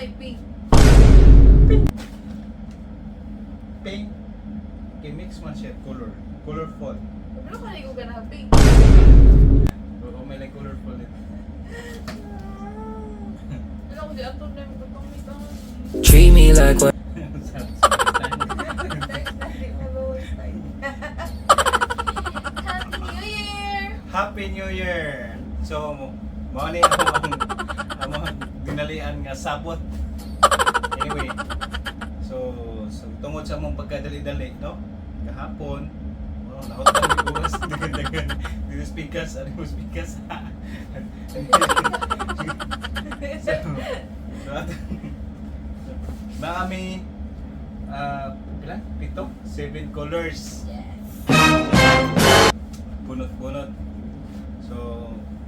ay pink. Pink. I-mix man siya color. Colorful. Pero ka ko ka na pink. Oo, may like colorful din. Pero ako di atong na yung pagpamitan. Treat me like what? Happy New Year! Happy New Year! So, mo ni dinalian nga sabot. Anyway, so, so tungod sa among pagkadali-dali, no? Kahapon, oh, laot na may buwas, dagan-dagan. Dito speakers, ano mo speakers? so, so, na kami, ah, pila? Pito? Seven colors Yes. bunot-bunot. So,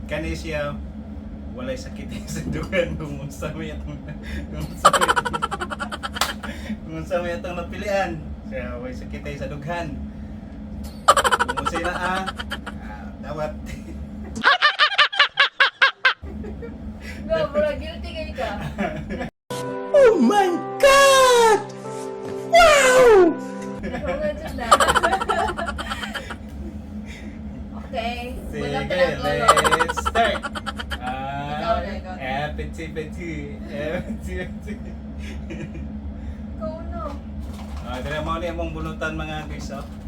kani siya walay sakit sa dugan kung unsa may atong kung unsa may atong kung unsa napilian. Siya walay sakit sa dughan. Kung unsa na ah, ah, dawat. apeti peti, apeti peti. Ikaw no. Ah, dili mo ni among bunutan mga guys, oh.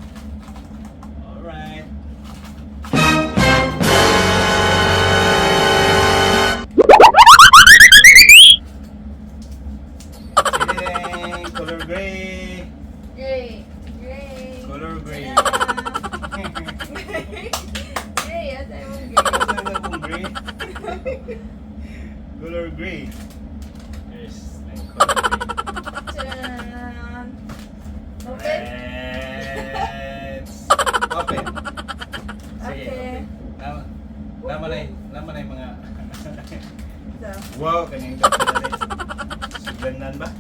Suganan ba?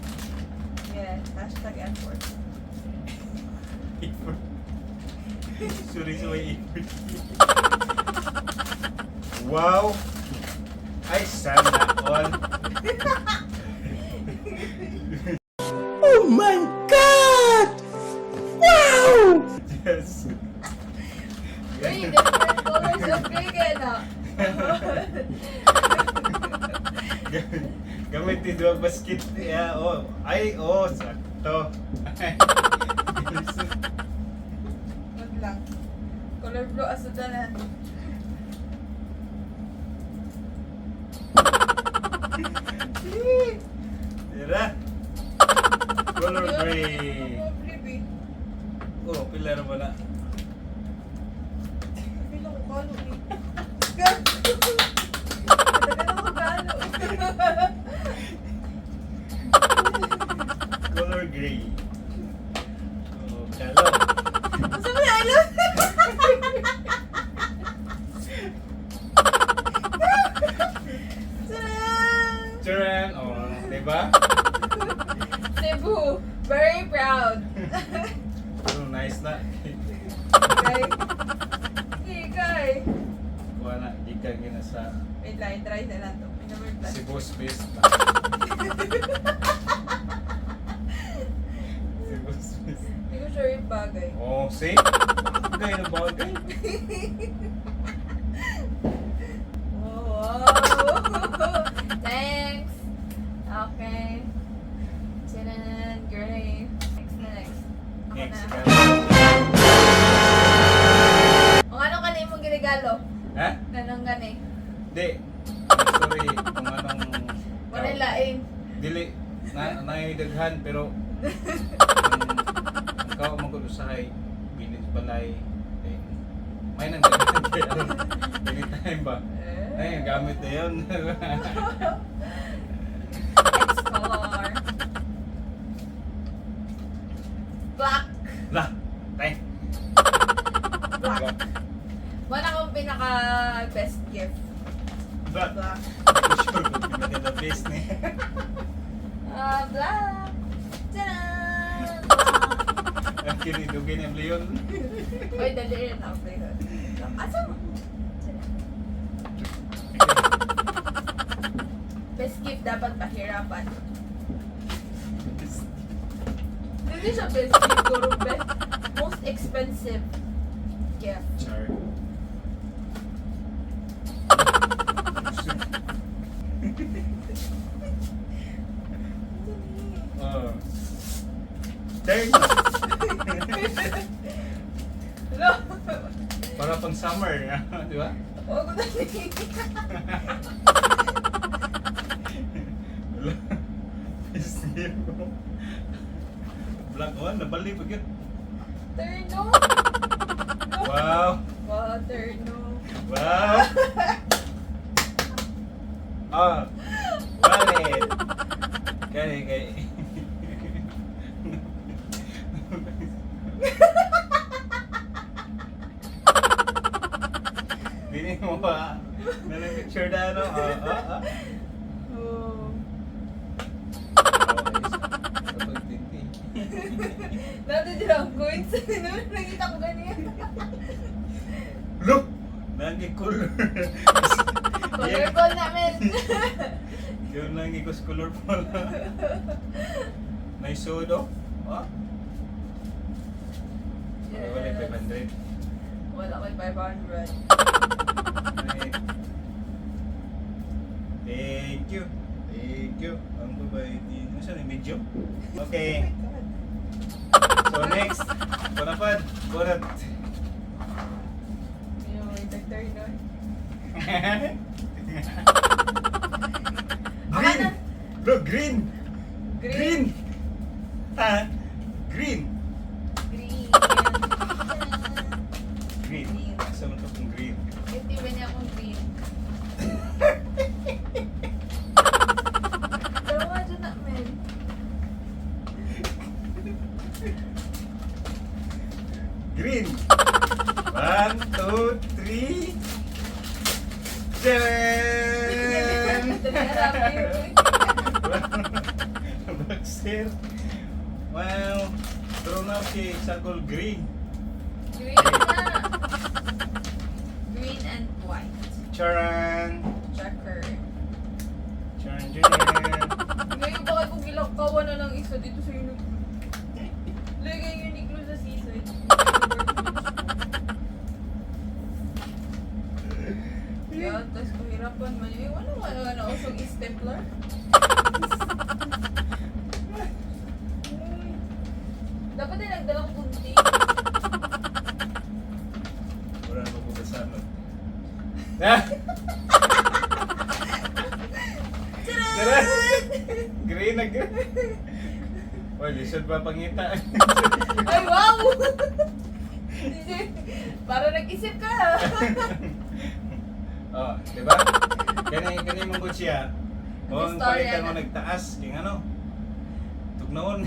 yeah. Hashtag effort. Effort. May effort. wow! Ay, sana all. Wag lang. Color blue asudanan. Tira. Color gray. Oh, pilar mo Na, naidaghan pero um, ikaw mag-usahay bilis balay then may nang daghan anytime ba? Ay gamit na yun Next color. Black. lah tay Black. Wala akong pinaka best gift. black Black. sure kung pinaka the best ni Ah, black. Tcharan! Black. Yung leon Uy, dali rin ako. Asa mo? Best gift dapat pahirapan. Hindi siya best gift, puro best. Most expensive gift. Char. Oh. Turn. Hello? Para pang summer, di ba? Huwag ko na. Black one, nabali pa yun. Turno. Wow! Wow, turno. Wow! Ah! Wallet! Kaya, kaya. Dini mo pa. Nalipicture na ano? Ah, ah, ah. Oh. Kapag tinti. Dati din ang coins. Nung nakita ko ganyan. Look! Nangi color. Colorful namin. Yun lang ikos colorful. May sodo. Ah? Wala yung 500. Wala yung 500. Thank you. Thank you. Ang babae din. Ano siya? Medyo? Okay. So next. Panapad. Bonat. Yung may turno. green! Bro, green! Green. Green! Green! Green. Green. Green. Asa mo to kung green? Hindi ba niya akong green? Dalawa dyan na, men. Green! One, two, three. Seven! Boxer. Wow. Na si Sakol Green. Green na. Green and white. Charan. Checker. Charan Charan. Ngayon bakit kung gilakawa na ng isa dito sa Uniqlo? Lagay yung Uniqlo sa seaside. Yan, tapos kahirapan man yun. Ano nga ano, usong stapler? Uy. Dapat din nagdalang kunti. Wala na po kasama. Ah! Tara! Green na green. Well, lisod pa pangita. Ay, wow! Para nag-isip ka. oh, di ba? Kani kani mong. O ang Istorya palitan mo na. nagtaas king ano? Tugnaon.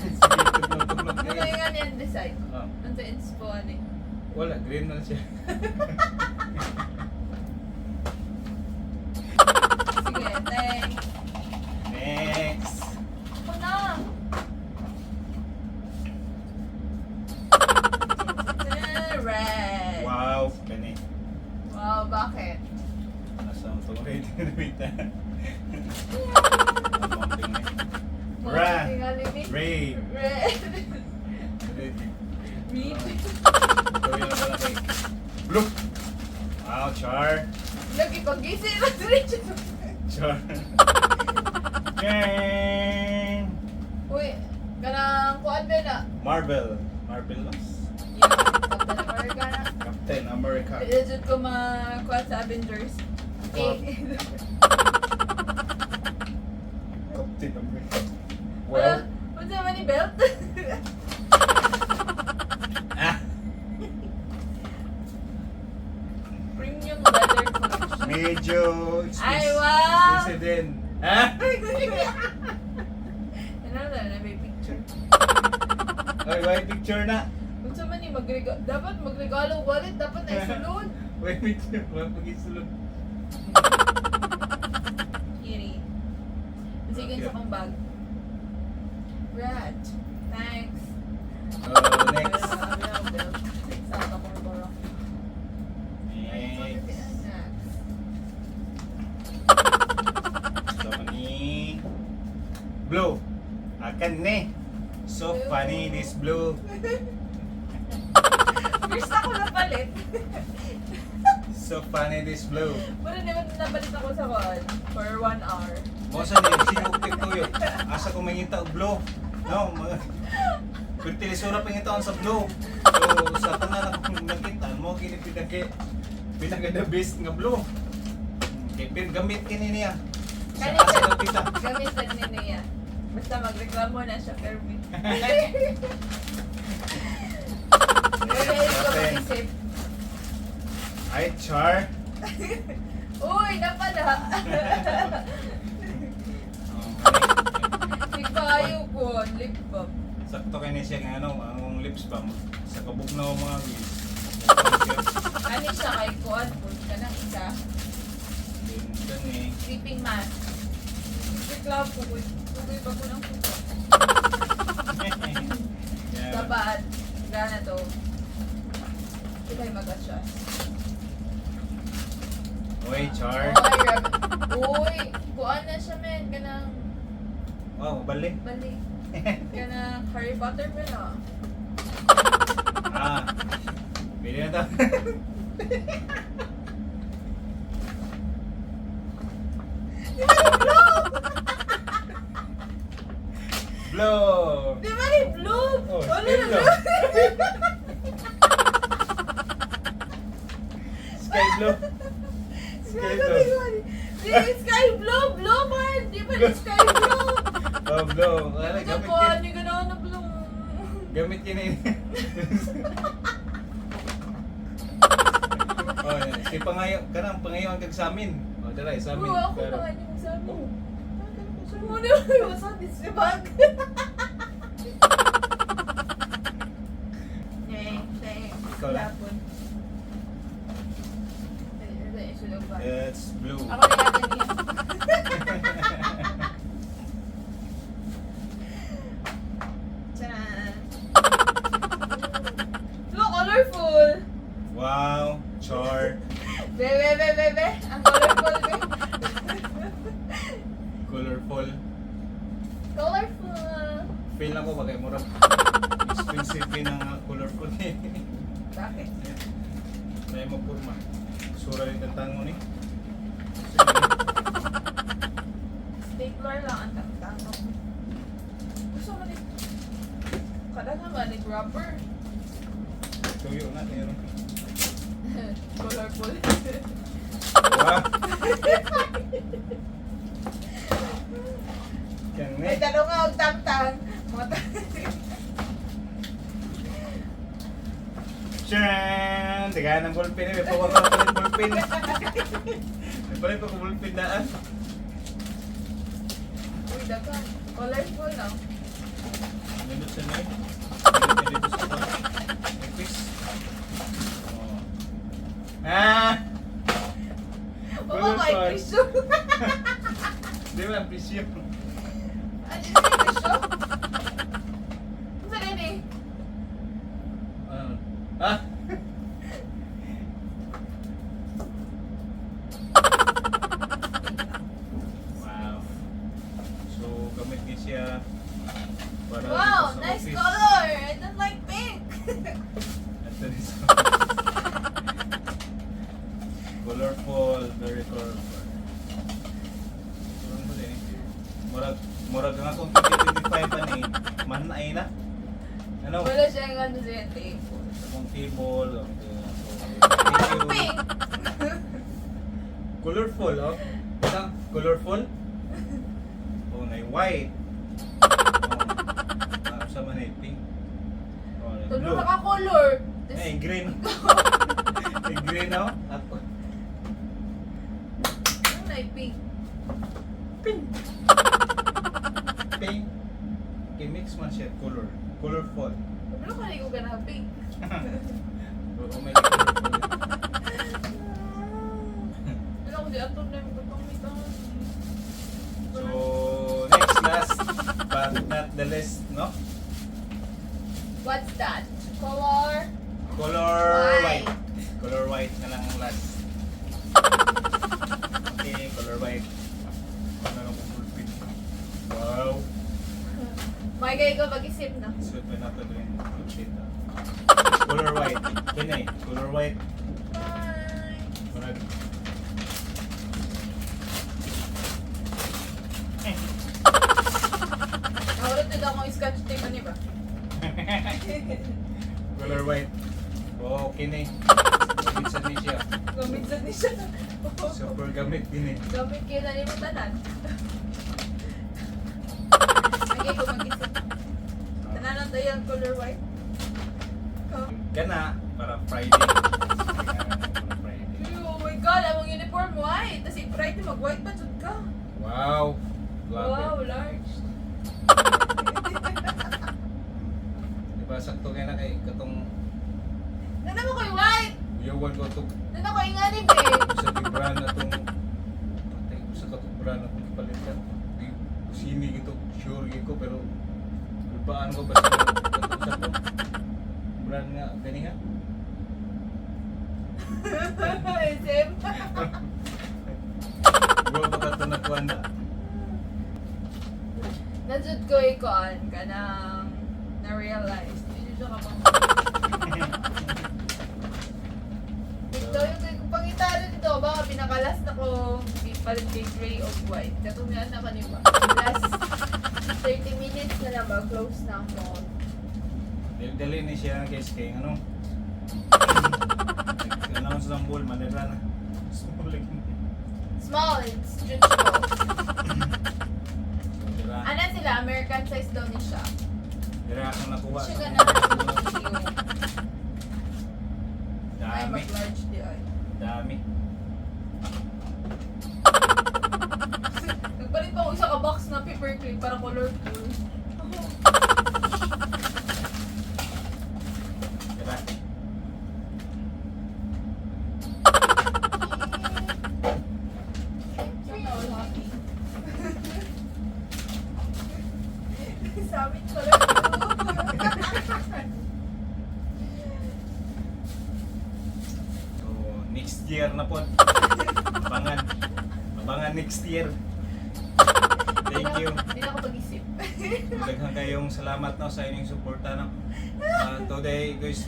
Tugnaon, Ano yung niyan decide? Oh, Ano sa inspo ano eh? Wala, green na siya. Sige, thanks. Next. Ako na. Red. Wow, kani. Wow, bakit? Nasa ang itong ready na bita. Ra. Wow, tingali ni. Ray. Red. Ready. Read. Gawin na pala kay. Look! Wow, char. Lagi pag-gising na diretso. Char. Yang! Uy, kanang kuan ba na? Marvel. Marvelous. Yeah, Captain America na. Captain America. Legit ko mga kuan sa Avengers. Eh, Captain America. Wala, Well, what's the money belt? ah, Premium leather collection. Medyo. Ay, wow! Expensive din. Ha? Ano na, na may picture. Ay, why picture na? Sa man yung magregalo, dapat magregalo wallet, dapat na isulod. Why picture? Why pag-isulod? Kiri. Sige sa kong bag. Rat. Thanks. Uh, next. Ano yung belt? Sa ako ko bro. Next. Next. Blue. Akan ni. Funny this blue. First ako napalit. So funny this blue. Pero naman napalit ako sa one for one hour. Mo sa ni sinukit tuyo. Asa ko manginta og blue. No, mga Pertilisura pa ngita sa blue. So sa tanan akong nakita mo kini pinagi pinaka the best nga blue. Kay pin gamit kini niya. Sa Kanina. asa ng pita. Gamitan ni niya. Basta magreklamo na siya, mag-isip. Ay, char. Uy, napala! Ikayo ko, lip balm. Sakto kay ni siya nga ano, ang lips balm sa kabugnaw mga wheels. Ano siya kay Kuan? Kung ka ng isa. Kani Sleeping mask. Reklamo ko. Dapat, gana to. Ikay mag-adjust. Oy, char. Uy, Uy, kuan na siya men. Kanang Oh, balik. balik. Kanang Harry Potter pa na. ah. Pili na to. Blow. Di ba ni blue? Oh, Ano sky na blue. Sky blue. Sky blue. Di sky blue, blue man. Di ba ni sky blue? Oh, blow. Wala, Ito gamit po, kin. hindi ko na na blue. Gamit kin eh. oh, si pangayo, kanang pangayo kag sa amin. Oh, dala sa amin. Bro, ako Pero- naman yung sabi. Oh. Muna yung sa disibag. Nyeh, nyeh. Ikaw lang. Lapon. Ay, ito yung sulog ba? It's blue. Ako na yata niya. Tcharan! Look, colorful! Wow, char, Bebe, bebe, bebe! Ang colorful, be! colorful. colorful! Feel na ko ba kay murag expensive din ang uh, colorful eh. Bakit? May magpurma. Sura yung tantango ni. Stapler lang ang tangtang. Gusto mo din. Kada nga ni rubber. Tuyo na meron. Wow. Yan May eh. tanong nga og tangtang. Mga tang- Tcharan! Tigaan ng ballpen eh. May pawag pa ng ballpen. May pala pa ko ballpen daan. Uy, dagan. Colorful lang. Nandun sa may. Nandun dito sa quiz. Oh. Ah! Oo, may Colorful. presyo. Di ba ang presyo? Ano yung presyo? Ano sa rin eh? Ah. Ah! Wow. So, gamit niya siya para Wow, dito sa nice office. color! I don't like pink! At dito sa colorful, very colorful. Ano mo din? Murag, murag nga kung 2025 pa ni, manay na. Ano? Wala siyang ano sa yung table. Kung table, o, Parang tissue. pink! Colorful, oh. Ito, colorful. Oh, na white. Oh, ah, sa man ay pink. Oh, Tulo blue. na color. Eh, green. eh, green, oh. Ako. Ano na? Pink. Pink. Mix man siya, color. Colorful. Ano ka na yung gana pink? Oo, may colorful. Ano ko di atong na yung pagpamitan. So, next, last, but not the least, no? What's that? Color? Color White. white. Color white na lang ang last. Okay, color white. Ano lang ang full print. Wow. Agay ko mag-isip na. Suit pa na ito rin. Color white. Kini, color white. Bye! Murag. Naurot din ako ano ba? Color white. Oh, kini. Gamit sa ni siya. Gaminsan ni siya. Super gamit kini. Gamit kayo na yung tanan. Agay ko mag-isip. Tananan tayo color white. Oh. Kana para Friday. Oh my God, among uniform white. Tapos i-Friday mag-white pa ka. Wow. Wow, large. Sakto kaya na kay katong Nana mo ko'y white! uyawan ko to Nana ko ingani ba eh? sa tibran na tong patay ko sa katubran na tong palitan. Di sini gito sure gito pero lubaan ko basta katong sa to. Brand nga gani nga. SM. Gua pa ka to na kuanda. Nasud ko ikuan ka nang na-realize. Hindi siya ka pang... Ito yung pangitalo dito, baka pinakalas na ko ipalit kay gray o white. Katumihan na kanima. Last 30 minutes na lang ba, close na ang mall. Dali ni siya guys kay ano. Announce ng ball manira na. Small like Small, it's. So, dira. Ano sila, American size daw ni siya. Dira ako nakuha. Siya Dami. mag-large di ay. Dami. Nagpalit pa ako isa ka box na paper clip para colorful. Dira. Sana all happy. Sabi ko So, next year na po. Abangan. Abangan next year. Thank you. Hindi na ako pag-isip. Daghang kayong salamat no sa inyong suporta no. Ah, today guys,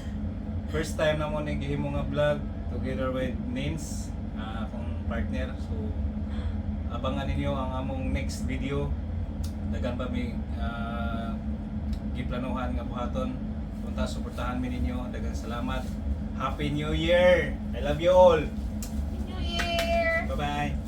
first time na mo ning gihimo nga vlog together with Nins, ah, akong partner. So abangan ninyo ang among next video. Daghan pa may ah, giplanuhan nga buhaton. Punta suportahan mi ninyo. Daghang salamat. Happy New Year! I love you all. New Year! Bye-bye.